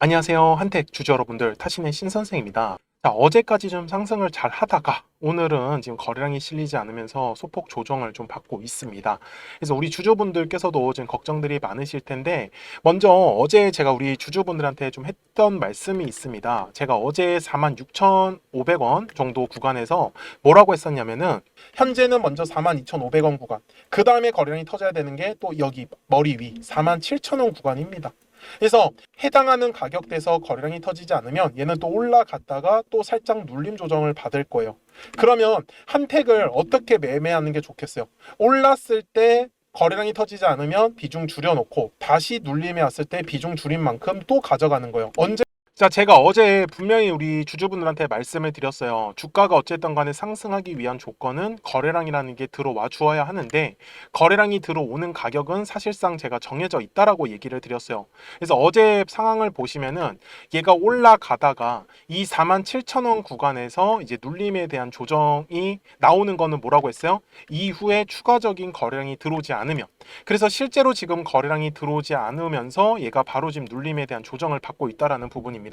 안녕하세요. 한택 주주 여러분들, 타신의 신선생입니다. 자, 어제까지 좀 상승을 잘 하다가 오늘은 지금 거래량이 실리지 않으면서 소폭 조정을 좀 받고 있습니다. 그래서 우리 주주분들께서도 지금 걱정들이 많으실 텐데 먼저 어제 제가 우리 주주분들한테 좀 했던 말씀이 있습니다. 제가 어제 46,500원 정도 구간에서 뭐라고 했었냐면은 현재는 먼저 42,500원 구간, 그 다음에 거래량이 터져야 되는 게 또 여기 머리 위 47,000원 구간입니다. 그래서 해당하는 가격대에서 거래량이 터지지 않으면 얘는 또 올라갔다가 또 살짝 눌림 조정을 받을 거예요. 그러면 한택을 어떻게 매매하는 게 좋겠어요? 올랐을 때 거래량이 터지지 않으면 비중 줄여놓고 다시 눌림에 왔을 때 비중 줄인 만큼 또 가져가는 거예요. 언제 자, 제가 어제 분명히 우리 주주분들한테 말씀을 드렸어요. 주가가 어쨌든 간에 상승하기 위한 조건은 거래량이라는 게 들어와 주어야 하는데 거래량이 들어오는 가격은 사실상 제가 정해져 있다라고 얘기를 드렸어요. 그래서 어제 상황을 보시면은 얘가 올라가다가 이 47,000원 구간에서 이제 눌림에 대한 조정이 나오는 거는 뭐라고 했어요? 이후에 추가적인 거래량이 들어오지 않으면 그래서 실제로 지금 거래량이 들어오지 않으면서 얘가 바로 지금 눌림에 대한 조정을 받고 있다라는 부분입니다.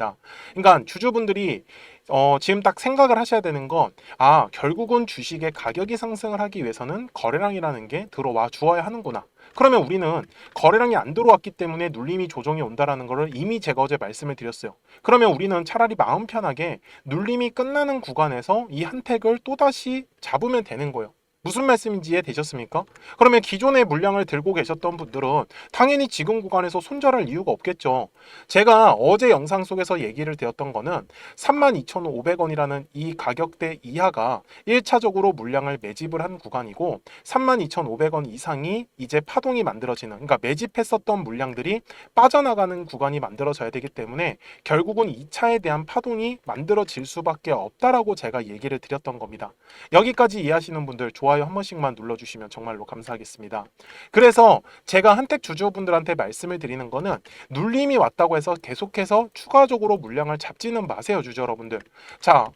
그러니까 주주분들이 어, 지금 딱 생각을 하셔야 되는 건, 아, 결국은 주식의 가격이 상승을 하기 위해서는 거래량이라는 게 들어와 주어야 하는구나. 그러면 우리는 거래량이 안 들어왔기 때문에 눌림이 조정이 온다라는 것을 이미 제가 어제 말씀을 드렸어요. 그러면 우리는 차라리 마음 편하게 눌림이 끝나는 구간에서 이 한택을 또다시 잡으면 되는 거예요. 무슨 말씀인지 이해되셨습니까? 그러면 기존의 물량을 들고 계셨던 분들은 당연히 지금 구간에서 손절할 이유가 없겠죠. 제가 어제 영상 속에서 얘기를 드렸던 거는 32,500원이라는 이 가격대 이하가 1차적으로 물량을 매집을 한 구간이고 32,500원 이상이 이제 파동이 만들어지는 그러니까 매집했었던 물량들이 빠져나가는 구간이 만들어져야 되기 때문에 결국은 2차에 대한 파동이 만들어질 수밖에 없다라고 제가 얘기를 드렸던 겁니다. 여기까지 이해하시는 분들 좋아요 한 번씩만 눌러주시면 정말로 감사하겠습니다. 그래서 제가 한택 주주분들한테 말씀을 드리는 거는 눌림이 왔다고 해서 계속해서 추가적으로 물량을 잡지는 마세요 주주 여러분들. 자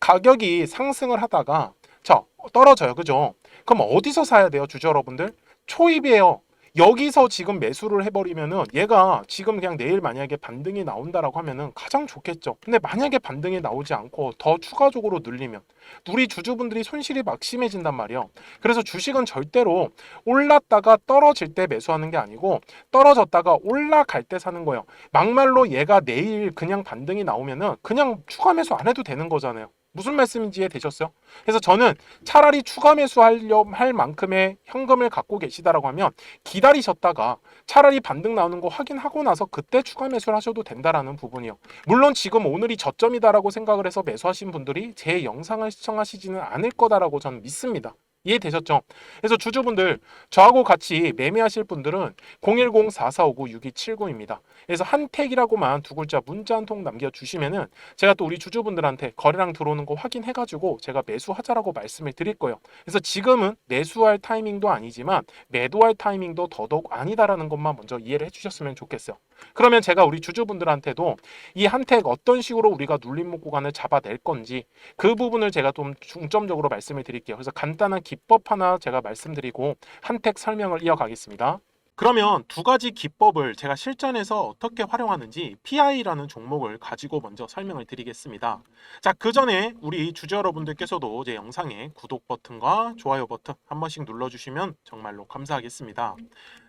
가격이 상승을 하다가 자 떨어져요 그죠? 그럼 어디서 사야 돼요 주주 여러분들? 초입이에요. 여기서 지금 매수를 해버리면은 얘가 지금 그냥 내일 만약에 반등이 나온다라고 하면은 가장 좋겠죠. 근데 만약에 반등이 나오지 않고 더 추가적으로 늘리면 우리 주주분들이 손실이 막 심해진단 말이에요. 그래서 주식은 절대로 올랐다가 떨어질 때 매수하는 게 아니고 떨어졌다가 올라갈 때 사는 거예요. 막말로 얘가 내일 그냥 반등이 나오면은 그냥 추가 매수 안 해도 되는 거잖아요. 무슨 말씀인지 이해되셨어요? 그래서 저는 차라리 추가 매수하려 할 만큼의 현금을 갖고 계시다라고 하면 기다리셨다가 차라리 반등 나오는 거 확인하고 나서 그때 추가 매수를 하셔도 된다라는 부분이요. 물론 지금 오늘이 저점이다라고 생각을 해서 매수하신 분들이 제 영상을 시청하시지는 않을 거다라고 저는 믿습니다. 이해되셨죠? 그래서 주주분들 저하고 같이 매매하실 분들은 010-4459-6279입니다. 그래서 한택이라고만 두 글자 문자 한 통 남겨주시면은 제가 또 우리 주주분들한테 거래량 들어오는 거 확인해가지고 제가 매수하자라고 말씀을 드릴 거예요. 그래서 지금은 매수할 타이밍도 아니지만 매도할 타이밍도 더더욱 아니다라는 것만 먼저 이해를 해주셨으면 좋겠어요. 그러면 제가 우리 주주분들한테도 이 한택 어떤 식으로 우리가 눌림목 구간을 잡아낼 건지 그 부분을 제가 좀 중점적으로 말씀을 드릴게요. 그래서 간단한 기법 하나 제가 말씀드리고 한택 설명을 이어가겠습니다. 그러면 두 가지 기법을 제가 실전에서 어떻게 활용하는지 PI라는 종목을 가지고 먼저 설명을 드리겠습니다. 자, 그 전에 우리 주주 여러분들께서도 제 영상에 구독 버튼과 좋아요 버튼 한 번씩 눌러주시면 정말로 감사하겠습니다.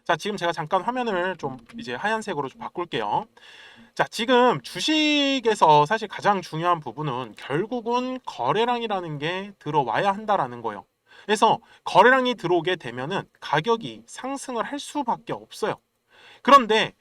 자, 지금 제가 잠깐 화면을 좀 이제 하얀색으로 좀 바꿀게요. 자, 지금 주식에서 사실 가장 중요한 부분은 결국은 거래량이라는 게 들어와야 한다라는 거예요. 그래서 거래량이 들어오게 되면은 가격이 상승을 할 수밖에 없어요. 그런데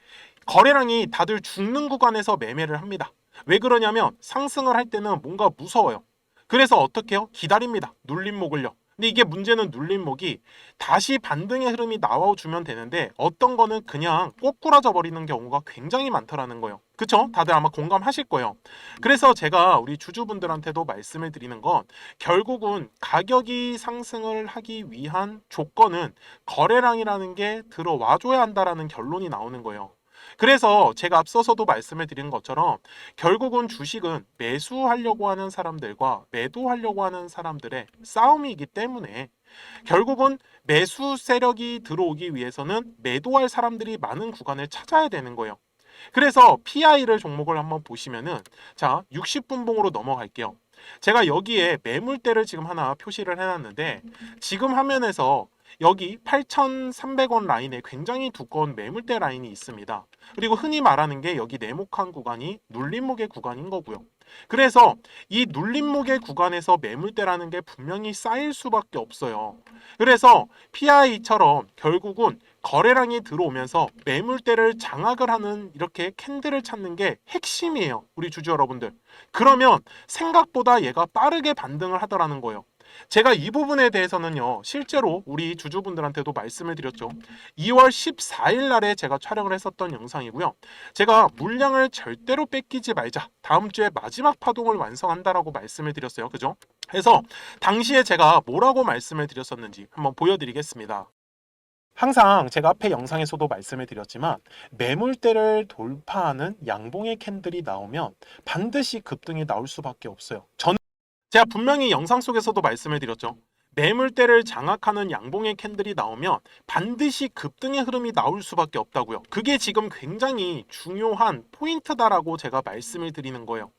거래량이 다들 죽는 구간에서 매매를 합니다. 왜 그러냐면 상승을 할 때는 뭔가 무서워요. 그래서 어떻게 해요? 기다립니다. 눌림목을요. 근데 이게 문제는 눌림목이 다시 반등의 흐름이 나와주면 되는데 어떤 거는 그냥 꼬꾸라져 버리는 경우가 굉장히 많더라는 거예요. 그쵸? 다들 아마 공감하실 거예요. 그래서 제가 우리 주주분들한테도 말씀을 드리는 건 결국은 가격이 상승을 하기 위한 조건은 거래량이라는 게 들어와줘야 한다라는 결론이 나오는 거예요. 그래서 제가 앞서서도 말씀을 드린 것처럼 결국은 주식은 매수하려고 하는 사람들과 매도하려고 하는 사람들의 싸움이기 때문에 결국은 매수 세력이 들어오기 위해서는 매도할 사람들이 많은 구간을 찾아야 되는 거예요. 그래서 PI를 종목을 한번 보시면은 자 60분봉으로 넘어갈게요. 제가 여기에 매물대를 지금 하나 표시를 해놨는데 지금 화면에서 여기 8,300원 라인에 굉장히 두꺼운 매물대 라인이 있습니다. 그리고 흔히 말하는 게 여기 네모칸 구간이 눌림목의 구간인 거고요. 그래서 이 눌림목의 구간에서 매물대라는 게 분명히 쌓일 수밖에 없어요. 그래서 PI처럼 결국은 거래량이 들어오면서 매물대를 장악을 하는 이렇게 캔들을 찾는 게 핵심이에요. 우리 주주 여러분들. 그러면 생각보다 얘가 빠르게 반등을 하더라는 거예요. 제가 이 부분에 대해서는요, 실제로 우리 주주분들한테도 말씀을 드렸죠. 2월 14일 날에 제가 촬영을 했었던 영상이고요. 제가 물량을 절대로 뺏기지 말자. 다음 주에 마지막 파동을 완성한다라고 말씀을 드렸어요. 그죠? 그래서 당시에 제가 뭐라고 말씀을 드렸었는지 한번 보여드리겠습니다. 항상 제가 앞에 영상에서도 말씀을 드렸지만 매물대를 돌파하는 양봉의 캔들이 나오면 반드시 급등이 나올 수밖에 없어요. 저는 제가 분명히 영상 속에서도 말씀을 드렸죠. 매물대를 장악하는 양봉의 캔들이 나오면 반드시 급등의 흐름이 나올 수밖에 없다고요. 그게 지금 굉장히 중요한 포인트다라고 제가 말씀을 드리는 거예요.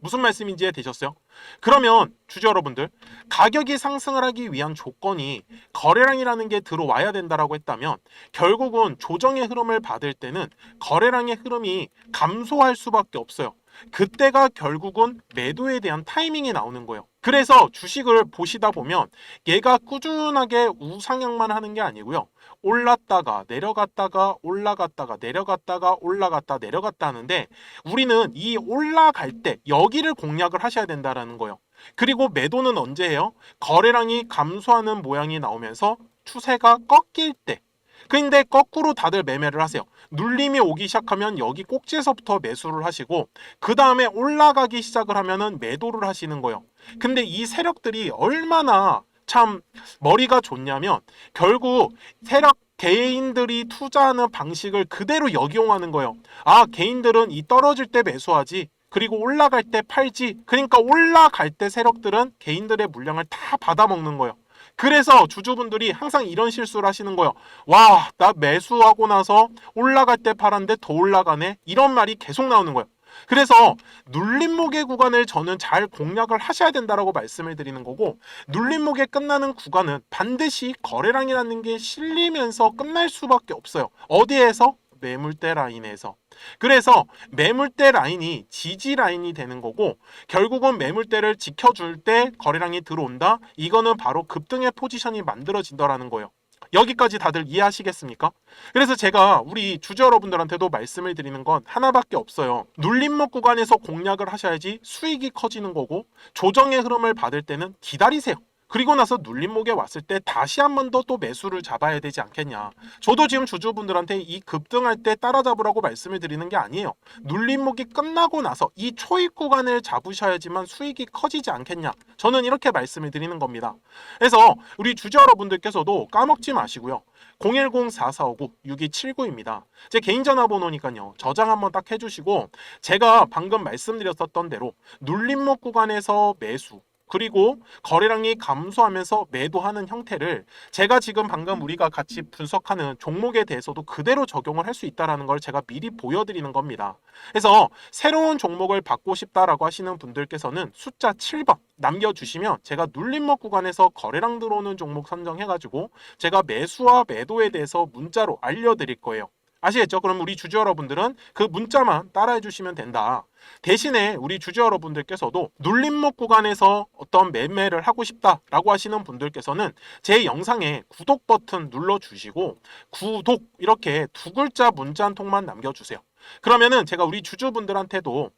무슨 말씀인지 이해되셨어요? 그러면 주주 여러분들 가격이 상승을 하기 위한 조건이 거래량이라는 게 들어와야 된다라고 했다면 결국은 조정의 흐름을 받을 때는 거래량의 흐름이 감소할 수밖에 없어요. 그때가 결국은 매도에 대한 타이밍이 나오는 거예요. 그래서 주식을 보시다 보면 얘가 꾸준하게 우상향만 하는 게 아니고요. 올랐다가 내려갔다가 올라갔다가 내려갔다가 올라갔다 내려갔다 하는데 우리는 이 올라갈 때 여기를 공략을 하셔야 된다라는 거예요. 그리고 매도는 언제 해요? 거래량이 감소하는 모양이 나오면서 추세가 꺾일 때. 근데 거꾸로 다들 매매를 하세요. 눌림이 오기 시작하면 여기 꼭지에서부터 매수를 하시고 그 다음에 올라가기 시작을 하면은 매도를 하시는 거예요. 근데 이 세력들이 얼마나 참 머리가 좋냐면 결국 세력 개인들이 투자하는 방식을 그대로 역이용하는 거예요. 아, 개인들은 이 떨어질 때 매수하지. 그리고 올라갈 때 팔지. 그러니까 올라갈 때 세력들은 개인들의 물량을 다 받아먹는 거예요. 그래서 주주분들이 항상 이런 실수를 하시는 거예요. 와, 나 매수하고 나서 올라갈 때 팔았는데 더 올라가네. 이런 말이 계속 나오는 거예요. 그래서 눌림목의 구간을 저는 잘 공략을 하셔야 된다라고 말씀을 드리는 거고 눌림목에 끝나는 구간은 반드시 거래량이라는 게 실리면서 끝날 수밖에 없어요. 어디에서? 매물대 라인에서. 그래서 매물대 라인이 지지 라인이 되는 거고 결국은 매물대를 지켜줄 때 거래량이 들어온다. 이거는 바로 급등의 포지션이 만들어진다라는 거예요. 여기까지 다들 이해하시겠습니까? 그래서 제가 우리 주주 여러분들한테도 말씀을 드리는 건 하나밖에 없어요. 눌림목 구간에서 공략을 하셔야지 수익이 커지는 거고 조정의 흐름을 받을 때는 기다리세요. 그리고 나서 눌림목에 왔을 때 다시 한 번 더 또 매수를 잡아야 되지 않겠냐. 저도 지금 주주분들한테 이 급등할 때 따라잡으라고 말씀을 드리는 게 아니에요. 눌림목이 끝나고 나서 이 초입 구간을 잡으셔야지만 수익이 커지지 않겠냐. 저는 이렇게 말씀을 드리는 겁니다. 그래서 우리 주주 여러분들께서도 까먹지 마시고요. 010-4459-6279입니다. 제 개인 전화번호니까요. 저장 한번 딱 해주시고 제가 방금 말씀드렸었던 대로 눌림목 구간에서 매수 그리고 거래량이 감소하면서 매도하는 형태를 제가 지금 방금 우리가 같이 분석하는 종목에 대해서도 그대로 적용을 할 수 있다라는 걸 제가 미리 보여드리는 겁니다. 그래서 새로운 종목을 받고 싶다라고 하시는 분들께서는 숫자 7번 남겨주시면 제가 눌림목 구간에서 거래량 들어오는 종목 선정해가지고 제가 매수와 매도에 대해서 문자로 알려드릴 거예요. 아시겠죠? 그럼 우리 주주 여러분들은 그 문자만 따라해 주시면 된다. 대신에 우리 주주 여러분들께서도 눌림목 구간에서 어떤 매매를 하고 싶다라고 하시는 분들께서는 제 영상에 구독 버튼 눌러 주시고 구독 이렇게 두 글자 문자 한 통만 남겨 주세요. 그러면은 제가 우리 주주분들한테도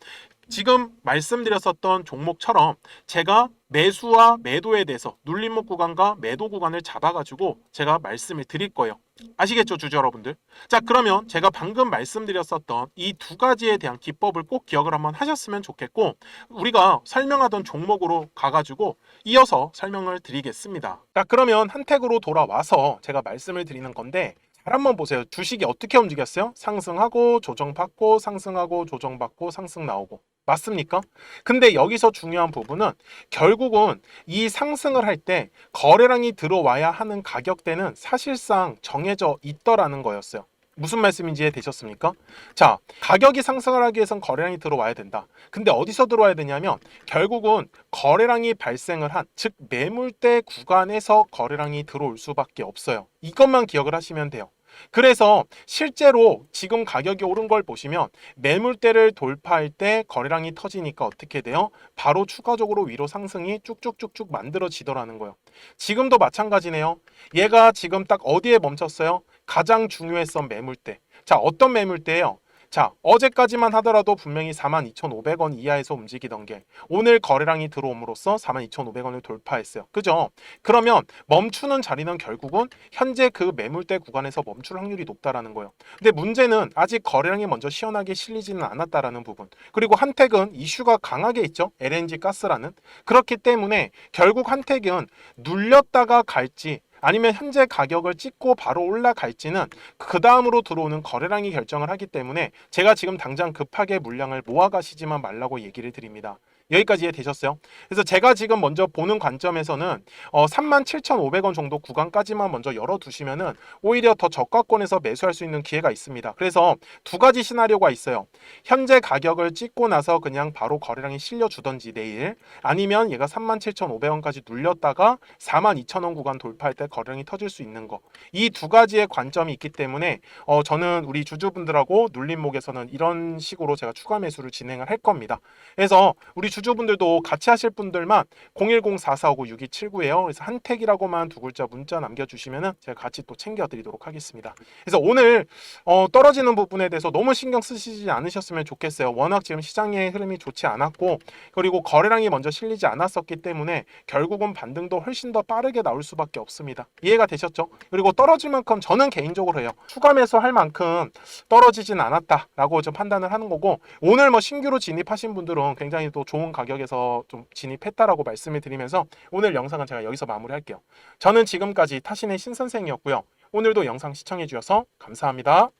지금 말씀드렸었던 종목처럼 제가 매수와 매도에 대해서 눌림목 구간과 매도 구간을 잡아가지고 제가 말씀을 드릴 거예요. 아시겠죠, 주주 여러분들? 자, 그러면 제가 방금 말씀드렸었던 이 두 가지에 대한 기법을 꼭 기억을 한번 하셨으면 좋겠고, 우리가 설명하던 종목으로 가가지고 이어서 설명을 드리겠습니다. 자, 그러면 한택으로 돌아와서 제가 말씀을 드리는 건데, 잘 한번 보세요. 주식이 어떻게 움직였어요? 상승하고 조정받고 상승하고 조정받고 상승 나오고. 맞습니까? 근데 여기서 중요한 부분은 결국은 이 상승을 할 때 거래량이 들어와야 하는 가격대는 사실상 정해져 있더라는 거였어요. 무슨 말씀인지 이해되셨습니까? 자, 가격이 상승을 하기 위해선 거래량이 들어와야 된다. 근데 어디서 들어와야 되냐면 결국은 거래량이 발생을 한, 즉 매물대 구간에서 거래량이 들어올 수밖에 없어요. 이것만 기억을 하시면 돼요. 그래서 실제로 지금 가격이 오른 걸 보시면 매물대를 돌파할 때 거래량이 터지니까 어떻게 돼요? 바로 추가적으로 위로 상승이 쭉쭉쭉쭉 만들어지더라는 거예요. 지금도 마찬가지네요. 얘가 지금 딱 어디에 멈췄어요? 가장 중요했던 매물대. 자, 어떤 매물대예요? 자, 어제까지만 하더라도 분명히 42,500원 이하에서 움직이던 게 오늘 거래량이 들어옴으로써 42,500원을 돌파했어요. 그죠? 그러면 멈추는 자리는 결국은 현재 그 매물대 구간에서 멈출 확률이 높다라는 거예요. 근데 문제는 아직 거래량이 먼저 시원하게 실리지는 않았다라는 부분. 그리고 한택은 이슈가 강하게 있죠. LNG 가스라는. 그렇기 때문에 결국 한택은 눌렸다가 갈지 아니면 현재 가격을 찍고 바로 올라갈지는 그 다음으로 들어오는 거래량이 결정을 하기 때문에 제가 지금 당장 급하게 물량을 모아가시지만 말라고 얘기를 드립니다. 여기까지 이해 되셨어요? 그래서 제가 지금 먼저 보는 관점에서는 어, 37,500원 정도 구간까지만 먼저 열어두시면은 오히려 더 저가권에서 매수할 수 있는 기회가 있습니다. 그래서 두 가지 시나리오가 있어요. 현재 가격을 찍고 나서 그냥 바로 거래량이 실려주던지 내일 아니면 얘가 37,500원까지 눌렸다가 42,000원 구간 돌파할 때 거래량이 터질 수 있는 거. 이 두 가지의 관점이 있기 때문에 어, 저는 우리 주주분들하고 눌림목에서는 이런 식으로 제가 추가 매수를 진행을 할 겁니다. 그래서 우리 주 주분들도 같이 하실 분들만 010-4459-6279에요. 그래서 한택이라고만 두 글자 문자 남겨주시면은 제가 같이 또 챙겨드리도록 하겠습니다. 그래서 오늘 어, 떨어지는 부분에 대해서 너무 신경 쓰시지 않으셨으면 좋겠어요. 워낙 지금 시장의 흐름이 좋지 않았고 그리고 거래량이 먼저 실리지 않았었기 때문에 결국은 반등도 훨씬 더 빠르게 나올 수밖에 없습니다. 이해가 되셨죠? 그리고 떨어질 만큼 저는 개인적으로 해요. 추가 매수할 만큼 떨어지진 않았다라고 좀 판단을 하는 거고 오늘 뭐 신규로 진입하신 분들은 굉장히 또 좋은 가격에서 좀 진입했다라고 말씀을 드리면서 오늘 영상은 제가 여기서 마무리할게요. 저는 지금까지 타신의 신선생이었고요. 오늘도 영상 시청해 주셔서 감사합니다.